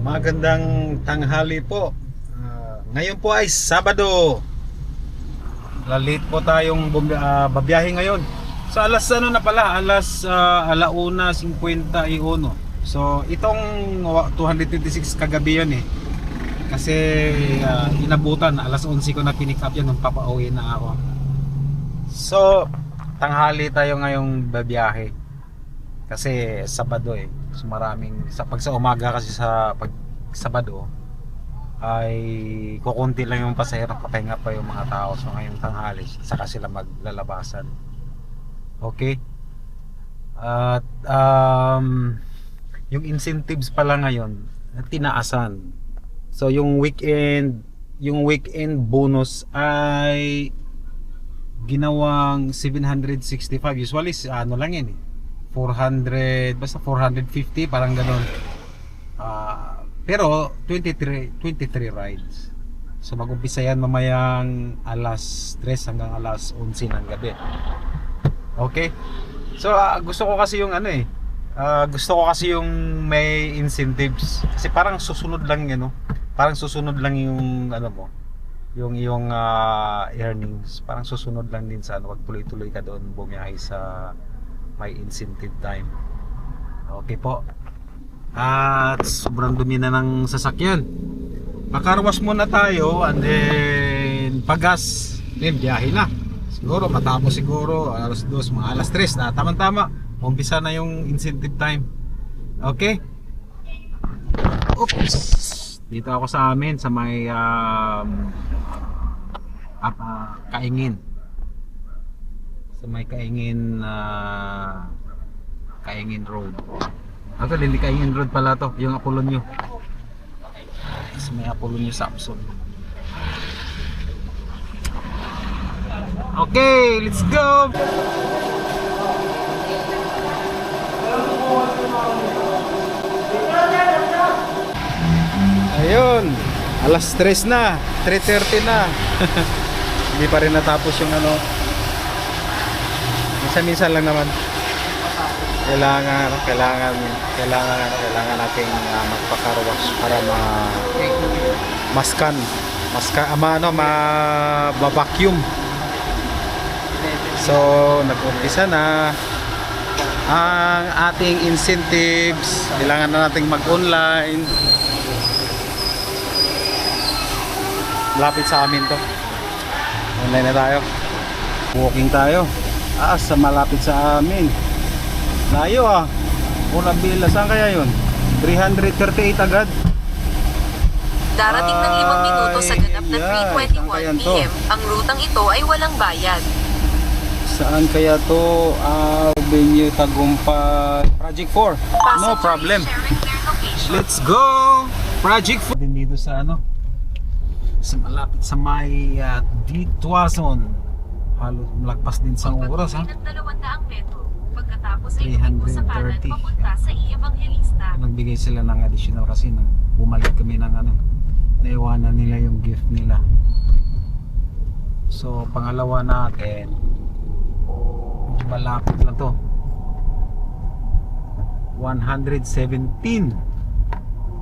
Magandang tanghali po. Ah, ngayon po ay Sabado. Lalit po tayong bum- ah, babiyahe ngayon. Sa alas ano na pala, alas uh, alauna 51. So itong wa- 226 kagabi yan eh. Kasi ah, inabutan, alas 11 ko na pinick up yan nung papauwi na ako. So tanghali tayo ngayong babiyahe. Kasi Sabado eh. So maraming sa pag sa umaga kasi sa pag Sabado ay kukunti lang yung pasahero papahinga pa yung mga tao. So ngayong tanghali saka sila maglalabasan. Okay? At um, yung incentives pala ngayon tinaasan. So yung weekend yung weekend bonus ay ginawang 765 usually ano lang yan eh 400 basta 450 parang ganun. Ah, pero 23 23 rides. So mag-umpisa yan mamayang alas 3 hanggang alas 11 ng gabi. Okay? So ah, gusto ko kasi yung ano eh ah, gusto ko kasi yung may incentives. Kasi parang susunod lang yun no? Parang susunod lang yung ano mo yung yung ah, earnings. Parang susunod lang din sa ano wag tuloy-tuloy ka doon bumiyahe sa may incentive time. Okay po. At sobrang dumi na ng sasakyan. Makarwas muna tayo and then pagas. Then biyahe na. Siguro matapos siguro alas 2 mga alas 3 na. Tama tama umpisa na yung incentive time. Okay? Oops. Dito ako sa amin sa may um, up, ah, kaingin sa may kaingin na kaingin road. Actually, hindi kaingin road pala to yung Apolonio. Sa may Apolonio Samson okay let's go! Ayun alas 3 na 3.30 na. Hindi pa rin natapos yung ano minsan-minsan lang naman. Kailangan kailangan kailangan kailangan nating uh, magpakaruwas para ma maskan maska ama ano ma vacuum so nag-umpisa na. Ang ating incentives kailangan na nating mag-online. Lapit sa amin to. Online na tayo. Walking tayo ah sa malapit sa amin layo ah unang bila saan kaya yun 338 agad Darating ng limang minuto sa ganap na Ay, yan. Saan kaya 3.21 to? PM. Ang rutang ito ay walang bayad. saan kaya to Avenue Tagumpay Project 4 no problem. Let's go! Project 4 din dito sa ano sa malapit sa may uh, Ditwason halos malagpas din sa oras ha ng 200 metro. Pagkatapos ay lumiko sa kanan 330. papunta sa I-Evangelista. nagbigay sila ng additional kasi nag bumalik kami ng ano naiwanan nila yung gift nila so pangalawa natin malapit lang to 117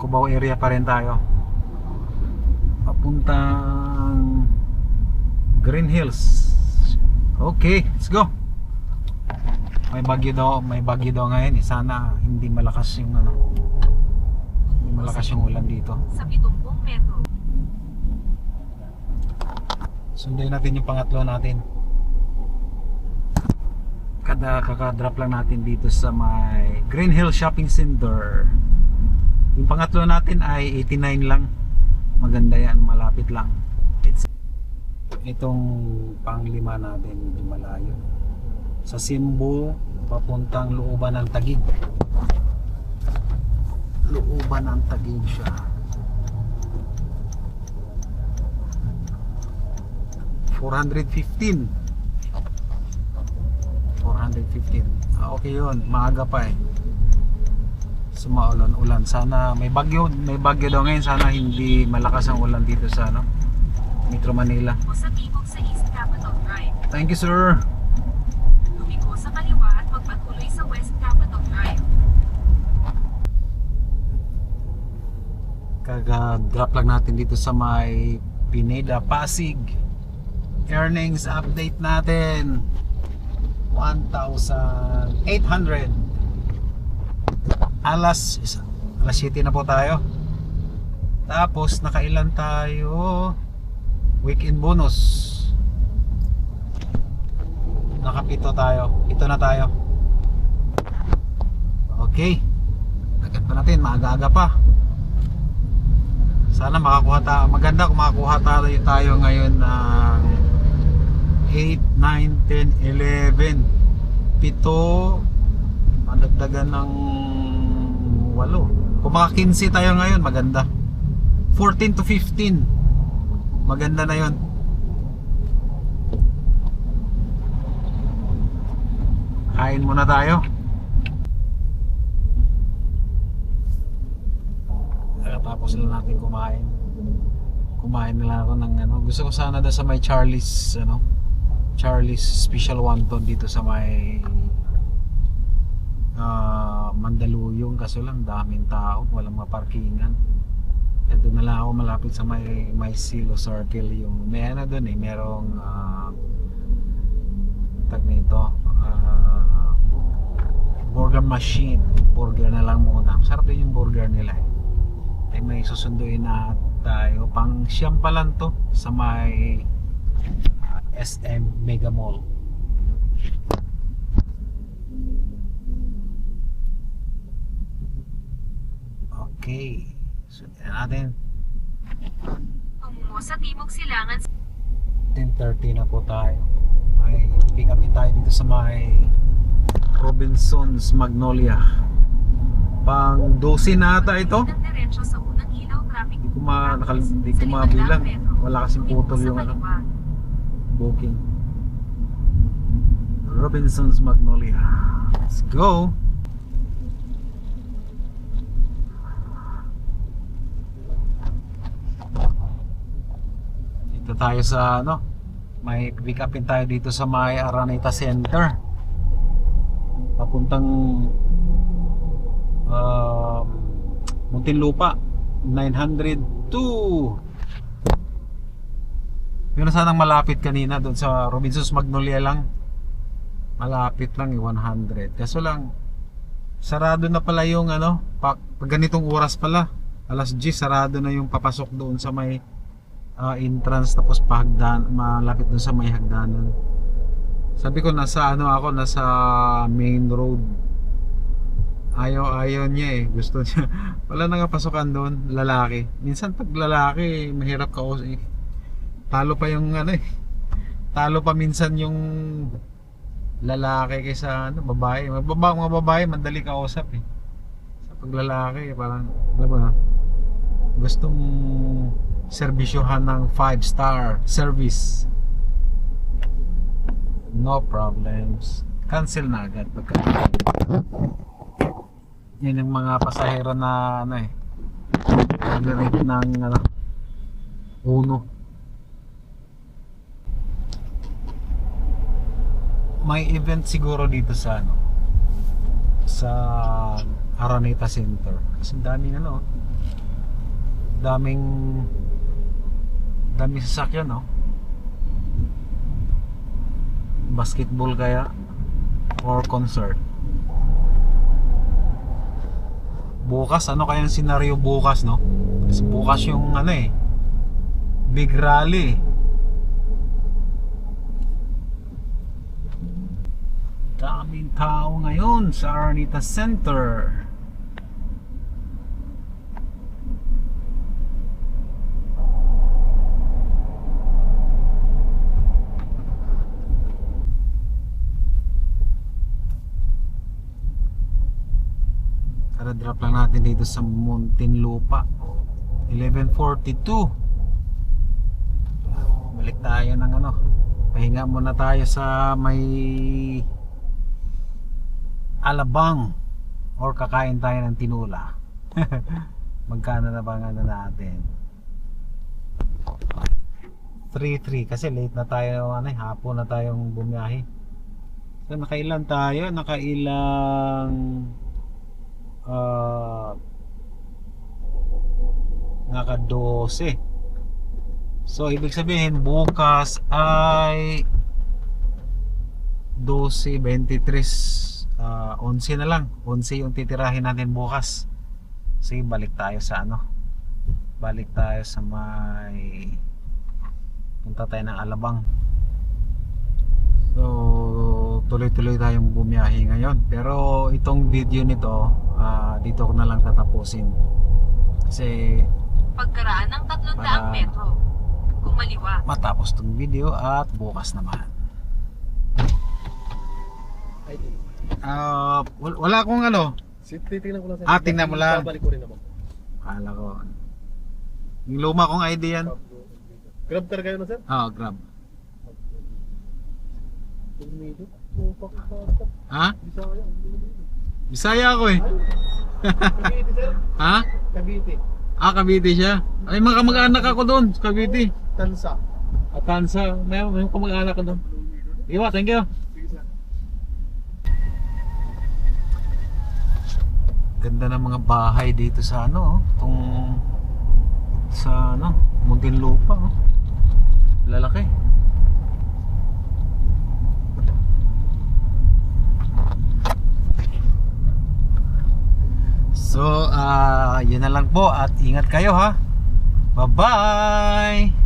Cubao area pa rin tayo papuntang Green Hills okay let's go. May bagyo daw may bagyo daw ngayon eh. sana hindi malakas yung ano hindi malakas yung ulan dito. Sa 70 metro. sunduin natin yung pangatlo natin. Kada kakadrop lang natin dito sa may Green Hill Shopping Center. Yung pangatlo natin ay 89 lang. Maganda yan malapit lang itong panglima natin medyo malayo. Sa Simbo papuntang looban ng Tagig looban ng Tagig siya. 415 415 ah, okay yun. Maaga pa eh. Sumaulan ulan. Sana may bagyo may bagyo daw ngayon. Sana hindi malakas ang ulan dito sa ano Metro Manila thank you sir Lumiko sa kaliwa at magpatuloy sa West Capitol Drive. Kaga-drop lang natin dito sa may Pineda, Pasig. Earnings update natin. 1,800. Alas, alas 7 na po tayo. Tapos, nakailan tayo? Weekend bonus. Nakapito tayo. Ito na tayo. Okay. Agad pa natin, maaga-aga pa. Sana makakuha tayo. Maganda kung makakuha tayo, tayo ngayon ng 8, 9, 10, 11. Pito. Ng 8. Kung maka 15 tayo ngayon, maganda. 14 to 15. Maganda na yon. Kain muna tayo. Tapos na natin kumain. Kumain nila ako ng ano. Gusto ko sana daw sa may Charlie's ano. Charlie's Special Wonton dito sa may ah, Mandaluyong kaso lang daming tao, walang maparkingan. Kaya doon na lang ako malapit sa may may Silo Circle yung may ano doon eh, merong ah, tag nito ah, burger machine. Burger na lang muna. Sarap din yung burger nila eh ay may susunduin na tayo pang siyam pa lang to sa may uh, SM Mega Mall okay sundin natin Tungo sa Timog Silangan 10.30 na po tayo may pick up tayo dito sa may Robinson's Magnolia pang 12 na ata ito. Hindi ko ma nakal, hindi ko mabilang. Wala kasing putol yung ano, booking. Robinson's Magnolia. Let's go. Dito tayo sa ano, may pick upin tayo dito sa may Araneta Center. Papuntang um, Muntinlupa 902 yun na sanang malapit kanina doon sa Robinson's Magnolia lang. Malapit lang eh 100 kaso lang sarado na pala yung ano pag, pag ganitong oras pala. Alas 10 sarado na yung papasok doon sa may ah, entrance tapos pahagdan malapit doon sa may hagdanan. Sabi ko nasa ano ako nasa main road. Ayaw ayaw niya eh. Gusto niya. Wala na nga pasukan doon. Lalaki. Minsan pag lalaki mahirap ka eh. talo pa yung ano eh. Talo pa minsan yung lalaki kaysa ano babae. Mga babae, mga babae madali kausap eh. Sa pag lalaki parang alam mo na gustong serbisyohan ng 5 star service. No problems. Cancel na agad pagka yan yung mga pasahero na ano eh nag-rate ng ano uno. May event siguro dito sa ano sa Araneta Center. Kasi daming ano daming daming sasakyan no? Basketball kaya or concert? Bukas ano kayang senaryo bukas no? Kasi bukas yung ano eh big rally daming tao ngayon sa Aranita Center Tara drop lang natin dito sa Muntinlupa. 1142 Balik tayo ng ano Pahinga muna tayo sa may Alabang Or kakain tayo ng tinula. Magkano na ba na natin? 3-3 kasi late na tayo ano, eh, hapon na tayong bumiyahe. So nakailan tayo? Nakailang uh, naka 12 so ibig sabihin bukas ay 12, 23 ah, 11 na lang. 11 yung titirahin natin bukas. Sige balik tayo sa ano? Balik tayo sa may punta tayo ng Alabang. So tuloy-tuloy tayong bumiyahe ngayon. Pero itong video nito ah, dito ko na lang tatapusin kasi Pagkaraan ng 300 Para- metro. Kumaliwa. matapos tong video at bukas naman Ah, wal- wala akong ano Titingnan ko lang sa Ah, tingnan mo lang. Babalik ko rin naman. Kala ko yung luma kong ID yan Grab car kayo na sir? ah grab Tumido. Pupak ka. ha? Bisaya. Ako eh Cavite sir. ha? Cavite. Ah, Cavite siya ay mga kamag-anak ako doon Cavite Tansa. Atansa, may, may kamag-anak ko doon Iwa, thank you. Ganda ng mga bahay dito sa ano, oh. Itong sa ano, Muntinlupa, oh. Lalaki. So, ah, yun na lang po at ingat kayo ha. Bye-bye.